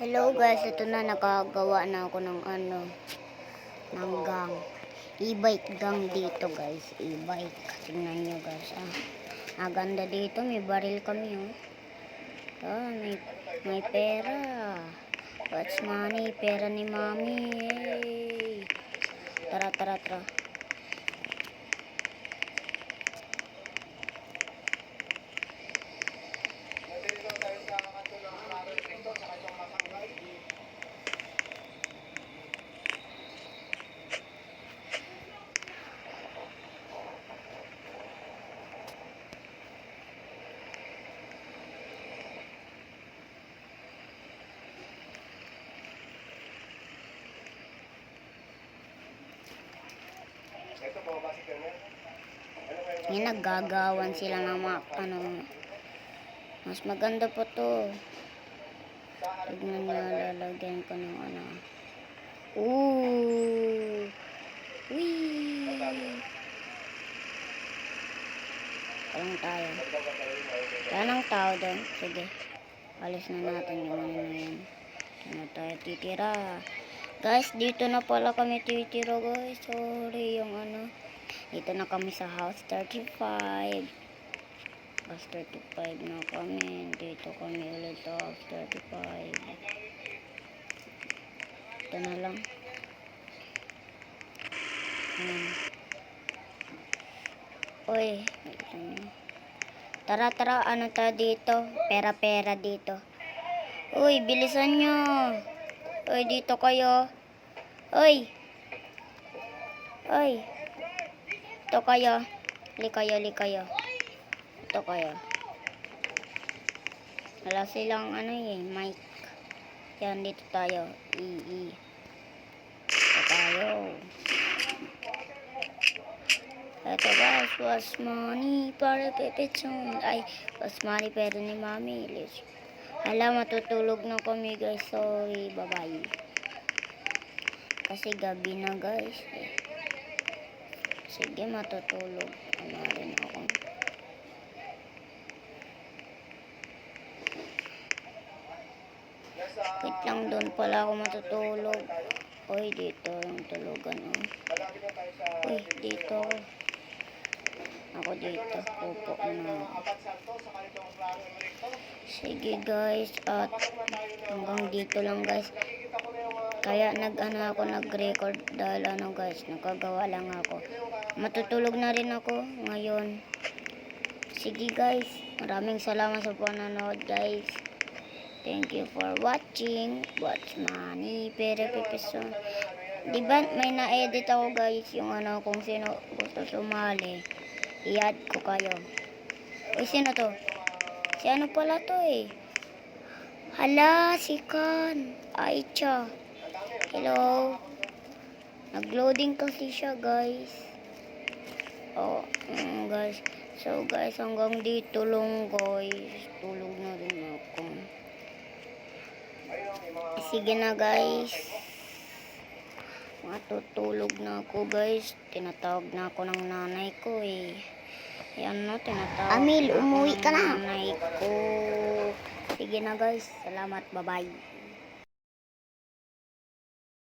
Hello guys, ito na nakagawa na ako ng ano ng gang. E-bike gang dito guys, e-bike. Tingnan nyo guys ah. Ang ganda dito, may baril kami oh. Ah, may, may pera. What's money? Pera ni. Yay. Tara, tara, tara. Yan, naggagawan sila ng mga, ano, mas maganda po to. Tignan nyo, lalagyan ko ng ano. Ooh! Wee! Walang tayo. Wala nang tao doon. Sige. Alis na natin yung ano na yun. Ano tayo titira. Guys, dito na pala kami titira guys. Sorry yung ano. Dito na kami sa house 35. House 35 na kami. Dito kami ulit sa house 35. Ito na lang. Hmm. Uy. Tara, tara. Ano tayo dito? Pera-pera dito. Uy, bilisan nyo. Uy, dito kayo. Uy. Uy. Ito kayo. Li kayo, li kayo. Ito kayo. Wala silang ano eh, mic. Yan, dito tayo. I, i. Ito tayo. Ito guys, was money para pepechon. Ay, was money pero ni mami. Let's- Hala, matutulog na kami guys. Sorry, bye-bye. Kasi gabi na guys. Eh. Sige, matutulog. Ano rin ako. Wait lang, doon pala ako matutulog. Uy, dito yung tulugan. Oh. Uy, dito ako. Ako dito. Upo na. Sige guys, at hanggang dito lang guys. Kaya nag ano ako nag-record dahil ano guys, nakagawa lang ako. Matutulog na rin ako ngayon. Sige guys, maraming salamat sa panonood guys. Thank you for watching. Watch money, pero pipiso. Di ba may na-edit ako guys yung ano kung sino gusto sumali. I-add ko kayo. Uy, sino to? Si ano pala to eh? Hala, si Kan. Aicha. Hello. Nag-loading kasi siya, guys. Oh, mm, guys. So, guys, hanggang dito lang, guys. Tulog na rin ako. Sige na, guys. Matutulog na ako, guys. Tinatawag na ako ng nanay ko, eh. Yan no, tinatawag Amil, umuwi ka na. Nanay ko. Sige na, guys. Salamat. Bye-bye.